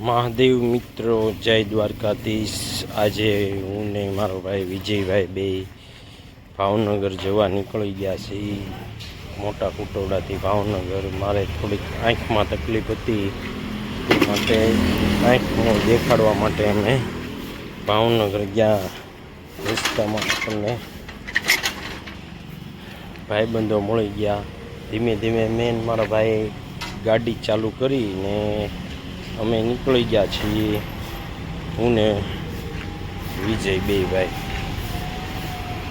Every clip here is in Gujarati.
મહાદેવ મિત્રો, જય દ્વારકાધીશ. આજે હું ને મારો ભાઈ વિજયભાઈ બે ભાવનગર જવા નીકળી ગયા છીએ. મોટા કુટોડાથી ભાવનગર. મારે થોડીક આંખમાં તકલીફ હતી. માટે આંખનો દેખાડવા માટે અમે ભાવનગર ગયા. રસ્તામાં આપણને ભાઈબંધો મળી ગયા. ધીમે ધીમે મેન મારા ભાઈ ગાડી ચાલુ કરીને અમે નીકળી ગયા છીએ હું ને વિજય બે ભાઈ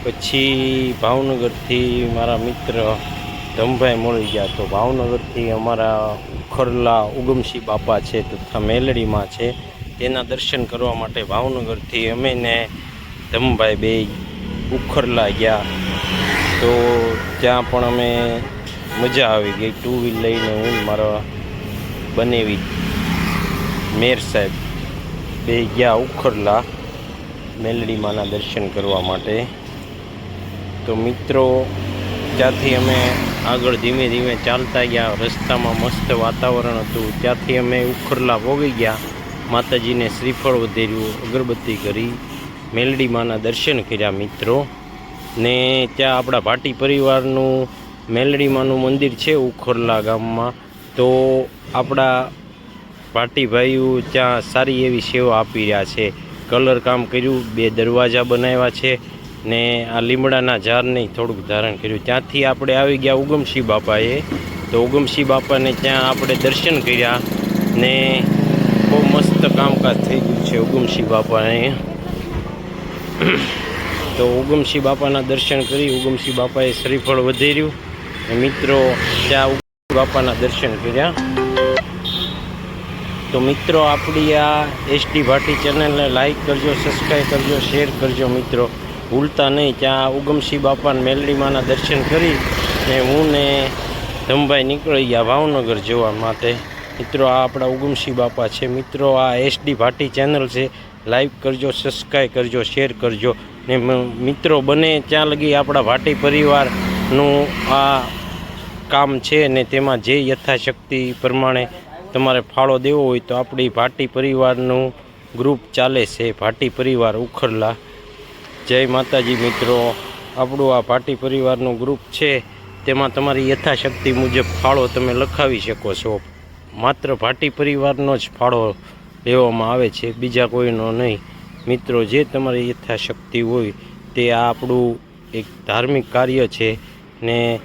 પછી ભાવનગરથી મારા મિત્ર ધમભાઈ મળી ગયા. તો ભાવનગરથી અમારા ઉખરલા ઉગમસિંહ બાપા છે તથા મેલડીમાં છે. તેના દર્શન કરવા માટે ભાવનગરથી અમે ને ધમભાઈ બે ઉખરલા ગયા. તો ત્યાં પણ અમે મજા આવી ગઈ. ટુ વ્હીલ લઈને હું મારા બનેવી મેર સાહેબ, બે ગયા ઉખરલા મેલડીમાના દર્શન કરવા માટે. તો મિત્રો ત્યાંથી અમે આગળ ધીમે ધીમે ચાલતા ગયા, રસ્તામાં મસ્ત વાતાવરણ હતું. ત્યાંથી અમે ઉખરલા પોગી ગયા, માતાજીને શ્રીફળ વધેર્યું, અગરબત્તી કરી, મેલડીમાના દર્શન કર્યા મિત્રો. ને ત્યાં આપણા ભાટી પરિવારનું મેલડીમાનું મંદિર છે ઉખરલા ગામમાં. તો આપણા ભાટીભાઈઓ ત્યાં સારી એવી સેવા આપી રહ્યા છે. કલર કામ કર્યું, બે દરવાજા બનાવ્યા છે ને આ લીમડાના ઝાડને થોડુંક ધારણ કર્યું. ત્યાંથી આપણે આવી ગયા ઉગમસિંહ બાપાએ. તો ઉગમસિંહ બાપાને ત્યાં આપણે દર્શન કર્યા ને બહુ મસ્ત કામકાજ થઈ ગયું છે ઉગમસિંહ બાપાને. તો ઉગમસિંહ બાપાના દર્શન કરી ઉગમસિંહ બાપાએ શ્રીફળ વધેર્યું મિત્રો ત્યાં ઉગમસિંહ બાપાના દર્શન કર્યા. તો મિત્રો, આપણી આ એસડી ભાટી ચેનલને લાઇક કરજો સબસ્ક્રાઈબ કરજો શેર કરજો મિત્રો. ભૂલતા નહીં ત્યાં ઉગમસિંહ બાપાને મેલડીમાના દર્શન કરી ને હું ને ધમભાઈ નીકળી ગયા ભાવનગર જવા માટે. મિત્રો, આ આપણા ઉગમસિંહ બાપા છે. મિત્રો, આ એસડી ભાટી ચેનલ છે. લાઈક કરજો સબસ્ક્રાઈબ કરજો શેર કરજો. ને મિત્રો, બને ત્યાં લગી આપણા ભાટી પરિવારનું આ કામ છે ને તેમાં જે યથાશક્તિ પ્રમાણે તમારે ફાળો દેવો હોય તો આપણી ભાટી પરિવારનું ગ્રુપ ચાલે છે, ભાટી પરિવાર ઉખરલા. જય માતાજી મિત્રો. આપણું આ ભાટી પરિવારનું ગ્રુપ છે. તેમાં તમારી યથાશક્તિ મુજબ ફાળો તમે લખાવી શકો છો. માત્ર ભાટી પરિવારનો જ ફાળો લેવામાં આવે છે, બીજા કોઈનો નહીં. મિત્રો, જે તમારી યથાશક્તિ હોય તે આ આપણું એક ધાર્મિક કાર્ય છે ને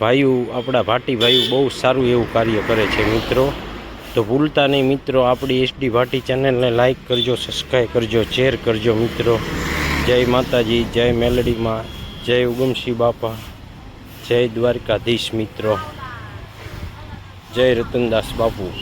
ભાઈઓ, આપણા ભાટી ભાઈઓ બહુ સારું એવું કાર્ય કરે છે, મિત્રો. તો ભૂલતા નહીં મિત્રો, આપણી એસડી ભાટી ચેનલને લાઇક કરજો સબસ્ક્રાઈબ કરજો શેર કરજો મિત્રો. જય માતાજી, જય મેલડીમાં, જય ઉગમસિંહ બાપા, જય દ્વારકાધીશ મિત્રો. જય રતનદાસ બાપુ.